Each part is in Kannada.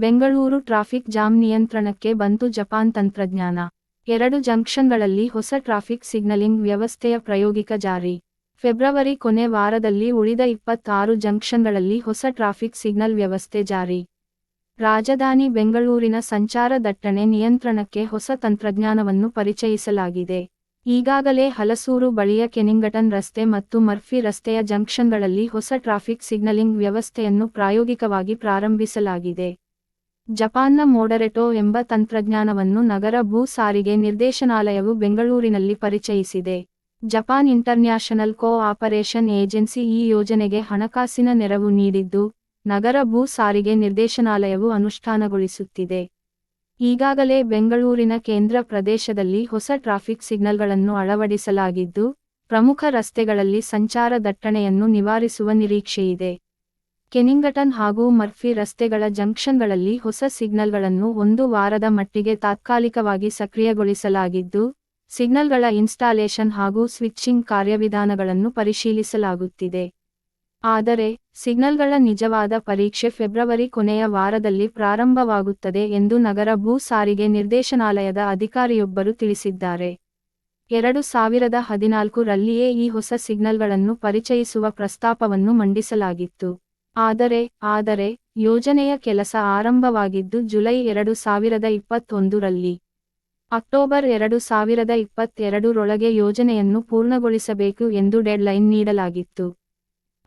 ಬೆಂಗಳೂರು ಟ್ರಾಫಿಕ್ ಜಾಮ್ ನಿಯಂತ್ರಣಕ್ಕೆ ಬಂತು ಜಪಾನ್ ತಂತ್ರಜ್ಞಾನ. ಎರಡು ಜಂಕ್ಷನ್ಗಳಲ್ಲಿ ಹೊಸ ಟ್ರಾಫಿಕ್ ಸಿಗ್ನಲಿಂಗ್ ವ್ಯವಸ್ಥೆಯ ಪ್ರಾಯೋಗಿಕ ಜಾರಿ. ಫೆಬ್ರವರಿ ಕೊನೆ ವಾರದಲ್ಲಿ ಉಳಿದ ಇಪ್ಪತ್ತಾರು ಜಂಕ್ಷನ್ಗಳಲ್ಲಿ ಹೊಸ ಟ್ರಾಫಿಕ್ ಸಿಗ್ನಲ್ ವ್ಯವಸ್ಥೆ ಜಾರಿ. ರಾಜಧಾನಿ ಬೆಂಗಳೂರಿನ ಸಂಚಾರ ದಟ್ಟಣೆ ನಿಯಂತ್ರಣಕ್ಕೆ ಹೊಸ ತಂತ್ರಜ್ಞಾನವನ್ನು ಪರಿಚಯಿಸಲಾಗಿದೆ. ಈಗಾಗಲೇ ಹಲಸೂರು ಬಳಿಯ ಕೆನಿಂಗಟನ್ ರಸ್ತೆ ಮತ್ತು ಮರ್ಫಿ ರಸ್ತೆಯ ಜಂಕ್ಷನ್ಗಳಲ್ಲಿ ಹೊಸ ಟ್ರಾಫಿಕ್ ಸಿಗ್ನಲಿಂಗ್ ವ್ಯವಸ್ಥೆಯನ್ನು ಪ್ರಾಯೋಗಿಕವಾಗಿ ಪ್ರಾರಂಭಿಸಲಾಗಿದೆ. ಜಪಾನ್ನ ಮೋಡರೆಟೋ ಎಂಬ ತಂತ್ರಜ್ಞಾನವನ್ನು ನಗರ ಭೂ ಸಾರಿಗೆ ನಿರ್ದೇಶನಾಲಯವು ಬೆಂಗಳೂರಿನಲ್ಲಿ ಪರಿಚಯಿಸಿದೆ. ಜಪಾನ್ ಇಂಟರ್ನ್ಯಾಷನಲ್ ಕೋ ಆಪರೇಷನ್ ಏಜೆನ್ಸಿ ಈ ಯೋಜನೆಗೆ ಹಣಕಾಸಿನ ನೆರವು ನೀಡಿದ್ದು, ನಗರ ಭೂ ಸಾರಿಗೆ ನಿರ್ದೇಶನಾಲಯವು ಅನುಷ್ಠಾನಗೊಳಿಸುತ್ತಿದೆ. ಈಗಾಗಲೇ ಬೆಂಗಳೂರಿನ ಕೇಂದ್ರ ಪ್ರದೇಶದಲ್ಲಿ ಹೊಸ ಟ್ರಾಫಿಕ್ ಸಿಗ್ನಲ್ಗಳನ್ನು ಅಳವಡಿಸಲಾಗಿದ್ದು, ಪ್ರಮುಖ ರಸ್ತೆಗಳಲ್ಲಿ ಸಂಚಾರ ದಟ್ಟಣೆಯನ್ನು ನಿವಾರಿಸುವ ನಿರೀಕ್ಷೆಯಿದೆ. ಕೆನಿಂಗಟನ್ ಹಾಗೂ ಮರ್ಫಿ ರಸ್ತೆಗಳ ಜಂಕ್ಷನ್ಗಳಲ್ಲಿ ಹೊಸ ಸಿಗ್ನಲ್ಗಳನ್ನು ಒಂದು ವಾರದ ಮಟ್ಟಿಗೆ ತಾತ್ಕಾಲಿಕವಾಗಿ ಸಕ್ರಿಯಗೊಳಿಸಲಾಗಿದ್ದು, ಸಿಗ್ನಲ್ಗಳ ಇನ್ಸ್ಟಾಲೇಷನ್ ಹಾಗೂ ಸ್ವಿಚ್ಚಿಂಗ್ ಕಾರ್ಯವಿಧಾನಗಳನ್ನು ಪರಿಶೀಲಿಸಲಾಗುತ್ತಿದೆ. ಆದರೆ, ಸಿಗ್ನಲ್ಗಳ ನಿಜವಾದ ಪರೀಕ್ಷೆ ಫೆಬ್ರವರಿ ಕೊನೆಯ ವಾರದಲ್ಲಿ ಪ್ರಾರಂಭವಾಗುತ್ತದೆ ಎಂದು ನಗರ ಭೂ ಸಾರಿಗೆ ನಿರ್ದೇಶನಾಲಯದ ಅಧಿಕಾರಿಯೊಬ್ಬರು ತಿಳಿಸಿದ್ದಾರೆ. ಎರಡು ಸಾವಿರದ ಹದಿನಾಲ್ಕು ರಲ್ಲಿಯೇ ಈ ಹೊಸ ಸಿಗ್ನಲ್ಗಳನ್ನು ಪರಿಚಯಿಸುವ ಪ್ರಸ್ತಾಪವನ್ನು ಮಂಡಿಸಲಾಗಿತ್ತು. ಆದರೆ ಆದರೆ, ಯೋಜನೆಯ ಕೆಲಸ ಆರಂಭವಾಗಿದ್ದು ಜುಲೈ ಎರಡು ಸಾವಿರದ ಇಪ್ಪತ್ತೊಂದರಲ್ಲಿ. ಅಕ್ಟೋಬರ್ ಎರಡು ಸಾವಿರದ ಇಪ್ಪತ್ತೆರಡರೊಳಗೆ ಯೋಜನೆಯನ್ನು ಪೂರ್ಣಗೊಳಿಸಬೇಕು ಎಂದು ಡೆಡ್ಲೈನ್ ನೀಡಲಾಗಿತ್ತು.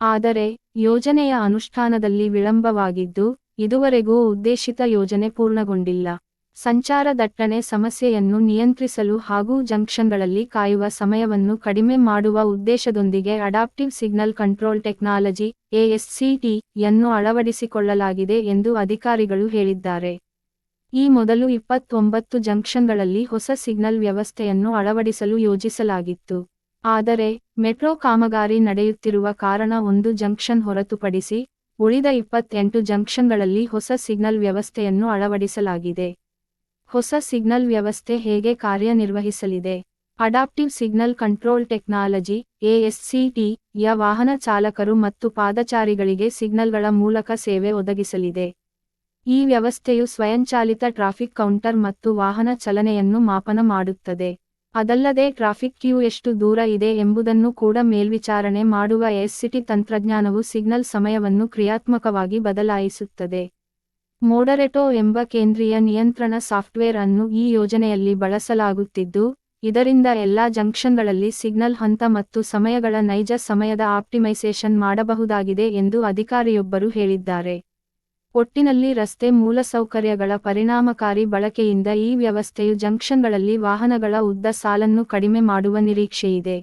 ಆದರೆ, ಯೋಜನೆಯ ಅನುಷ್ಠಾನದಲ್ಲಿ ವಿಳಂಬವಾಗಿದ್ದು, ಇದುವರೆಗೂ ಉದ್ದೇಶಿತ ಯೋಜನೆ ಪೂರ್ಣಗೊಂಡಿಲ್ಲ. ಸಂಚಾರ ದಟ್ಟಣೆ ಸಮಸ್ಯೆಯನ್ನು ನಿಯಂತ್ರಿಸಲು ಹಾಗೂ ಜಂಕ್ಷನ್ಗಳಲ್ಲಿ ಕಾಯುವ ಸಮಯವನ್ನು ಕಡಿಮೆ ಮಾಡುವ ಉದ್ದೇಶದೊಂದಿಗೆ adaptive signal control technology ASCT ಯನ್ನು ಅಳವಡಿಸಿಕೊಳ್ಳಲಾಗಿದೆ ಎಂದು ಅಧಿಕಾರಿಗಳು ಹೇಳಿದ್ದಾರೆ. ಈ ಮೊದಲು ಇಪ್ಪತ್ತೊಂಬತ್ತು ಜಂಕ್ಷನ್ಗಳಲ್ಲಿ ಹೊಸ ಸಿಗ್ನಲ್ ವ್ಯವಸ್ಥೆಯನ್ನು ಅಳವಡಿಸಲು ಯೋಜಿಸಲಾಗಿತ್ತು. ಆದರೆ, ಮೆಟ್ರೋ ಕಾಮಗಾರಿ ನಡೆಯುತ್ತಿರುವ ಕಾರಣ ಒಂದು ಜಂಕ್ಷನ್ ಹೊರತುಪಡಿಸಿ ಉಳಿದ ಇಪ್ಪತ್ತೆಂಟು ಜಂಕ್ಷನ್ಗಳಲ್ಲಿ ಹೊಸ ಸಿಗ್ನಲ್ ವ್ಯವಸ್ಥೆಯನ್ನು ಅಳವಡಿಸಲಾಗಿದೆ. ಹೊಸ ಸಿಗ್ನಲ್ ವ್ಯವಸ್ಥೆ ಹೇಗೆ ಕಾರ್ಯನಿರ್ವಹಿಸಲಿದೆ? Adaptive signal control technology ASCT ಯ ವಾಹನ ಚಾಲಕರು ಮತ್ತು ಪಾದಚಾರಿಗಳಿಗೆ ಸಿಗ್ನಲ್ಗಳ ಮೂಲಕ ಸೇವೆ ಒದಗಿಸಲಿದೆ. ಈ ವ್ಯವಸ್ಥೆಯು ಸ್ವಯಂಚಾಲಿತ ಟ್ರಾಫಿಕ್ ಕೌಂಟರ್ ಮತ್ತು ವಾಹನ ಚಲನೆಯನ್ನು ಮಾಪನ ಮಾಡುತ್ತದೆ. ಅದಲ್ಲದೆ ಟ್ರಾಫಿಕ್ ಕ್ಯೂ ಎಷ್ಟು ದೂರ ಇದೆ ಎಂಬುದನ್ನು ಕೂಡ ಮೇಲ್ವಿಚಾರಣೆ ಮಾಡುವ ಎಸ್ಸಿಟಿ ತಂತ್ರಜ್ಞಾನವು ಸಿಗ್ನಲ್ ಸಮಯವನ್ನು ಕ್ರಿಯಾತ್ಮಕವಾಗಿ ಬದಲಾಯಿಸುತ್ತದೆ. ಮೋಡರೆಟೋ ಎಂಬ ಕೇಂದ್ರೀಯ ನಿಯಂತ್ರಣ ಸಾಫ್ಟ್ವೇರ್ ಅನ್ನು ಈ ಯೋಜನೆಯಲ್ಲಿ ಬಳಸಲಾಗುತ್ತಿದ್ದು, ಇದರಿಂದ ಎಲ್ಲಾ ಜಂಕ್ಷನ್ಗಳಲ್ಲಿ ಸಿಗ್ನಲ್ ಹಂತ ಮತ್ತು ಸಮಯಗಳ ನೈಜ ಸಮಯದ ಆಪ್ಟಿಮೈಸೇಷನ್ ಮಾಡಬಹುದಾಗಿದೆ ಎಂದು ಅಧಿಕಾರಿಯೊಬ್ಬರು ಹೇಳಿದ್ದಾರೆ. ಒಟ್ಟಿನಲ್ಲಿ ರಸ್ತೆ ಮೂಲಸೌಕರ್ಯಗಳ ಪರಿಣಾಮಕಾರಿ ಬಳಕೆಯಿಂದ ಈ ವ್ಯವಸ್ಥೆಯು ಜಂಕ್ಷನ್ಗಳಲ್ಲಿ ವಾಹನಗಳ ಉದ್ದ ಸಾಲನ್ನು ಕಡಿಮೆ ಮಾಡುವ ನಿರೀಕ್ಷೆಯಿದೆ.